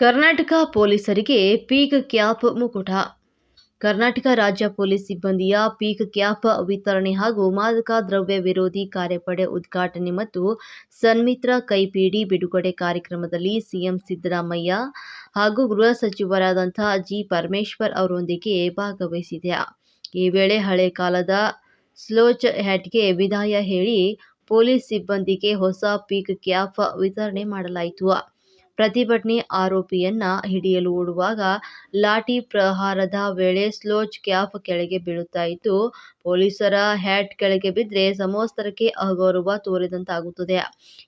ಕರ್ನಾಟಕ ಪೊಲೀಸರಿಗೆ peak cap ಮುಕುಟ. Karnataka ರಾಜ್ಯ police ಸಿಬ್ಬಂದಿಯ ಪೀಕ್ ಕ್ಯಾಪ್ ವಿತರಣೆ ಹಾಗೂ ಮಾದಕ ದ್ರವ್ಯ ವಿರೋಧಿ ಕಾರ್ಯಪಡೆ ಉದ್ಘಾಟನೆ ಮತ್ತು ಸನ್ಮಿತ್ರ ಕೈಪಿಡಿ ಬಿಡುಗಡೆ ಕಾರ್ಯಕ್ರಮದಲ್ಲಿ ಸಿಎಂ ಸಿದ್ದರಾಮಯ್ಯ ಹಾಗೂ ಗೃಹ ಸಚಿವರಾದಂಥ ಜಿ ಪರಮೇಶ್ವರ್ ಅವರೊಂದಿಗೆ ಭಾಗವಹಿಸಿದೆ. ಈ ವೇಳೆ ಹಳೆ ಕಾಲದ ಸ್ಲೋಚ್ ಹ್ಯಾಟ್ಗೆ ವಿದಾಯ ಹೇಳಿ ಪೊಲೀಸ್ ಸಿಬ್ಬಂದಿಗೆ ಹೊಸ ಪೀಕ್ ಕ್ಯಾಪ್ ವಿತರಣೆ ಮಾಡಲಾಯಿತು. ಪ್ರತಿಭಟನೆ ಆರೋಪಿಯನ್ನ ಹಿಡಿಯಲು ಓಡುವಾಗ ಲಾಠಿ ಪ್ರಹಾರದ ವೇಳೆ ಸ್ಲೋಚ್ ಕ್ಯಾಪ್ ಕೆಳಗೆ ಬೀಳುತ್ತಾ ಇತ್ತು ಪೊಲೀಸರ ಹ್ಯಾಟ್ ಕೆಳಗೆ ಬಿದ್ದರೆ ಸಮವಸ್ತ್ರಕ್ಕೆ ಅಗೌರವ ತೋರಿದಂತಾಗುತ್ತದೆ.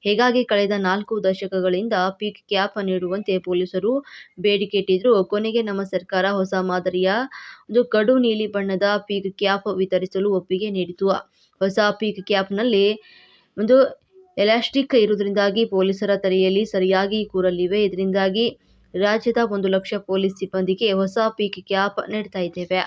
ಹೀಗಾಗಿ ಕಳೆದ ನಾಲ್ಕು ದಶಕಗಳಿಂದ ಪೀಕ್ ಕ್ಯಾಪ್ ನೀಡುವಂತೆ ಪೊಲೀಸರು ಬೇಡಿಕೆ ಇಟ್ಟಿದ್ರು ಕೊನೆಗೆ ನಮ್ಮ ಸರ್ಕಾರ ಹೊಸ ಮಾದರಿಯ ಕಡು ನೀಲಿ ಬಣ್ಣದ ಪೀಕ್ ಕ್ಯಾಪ್ ವಿತರಿಸಲು ಒಪ್ಪಿಗೆ ನೀಡಿತು. ಹೊಸ ಪೀಕ್ ಕ್ಯಾಪ್ನಲ್ಲಿ ಒಂದು ಎಲಾಸ್ಟಿಕ್ ಇರುವುದರಿಂದಾಗಿ ಪೊಲೀಸರ ತಲೆಯಲ್ಲಿ ಸರಿಯಾಗಿ ಕೂರಲಿವೆ. ಇದರಿಂದಾಗಿ ರಾಜ್ಯದ ಒಂದು ಲಕ್ಷ ಪೊಲೀಸ್ ಸಿಬ್ಬಂದಿಗೆ ಹೊಸ ಪೀಕ್ ಕ್ಯಾಪ್ ನೀಡ್ತಾ ಇದ್ದೇವೆ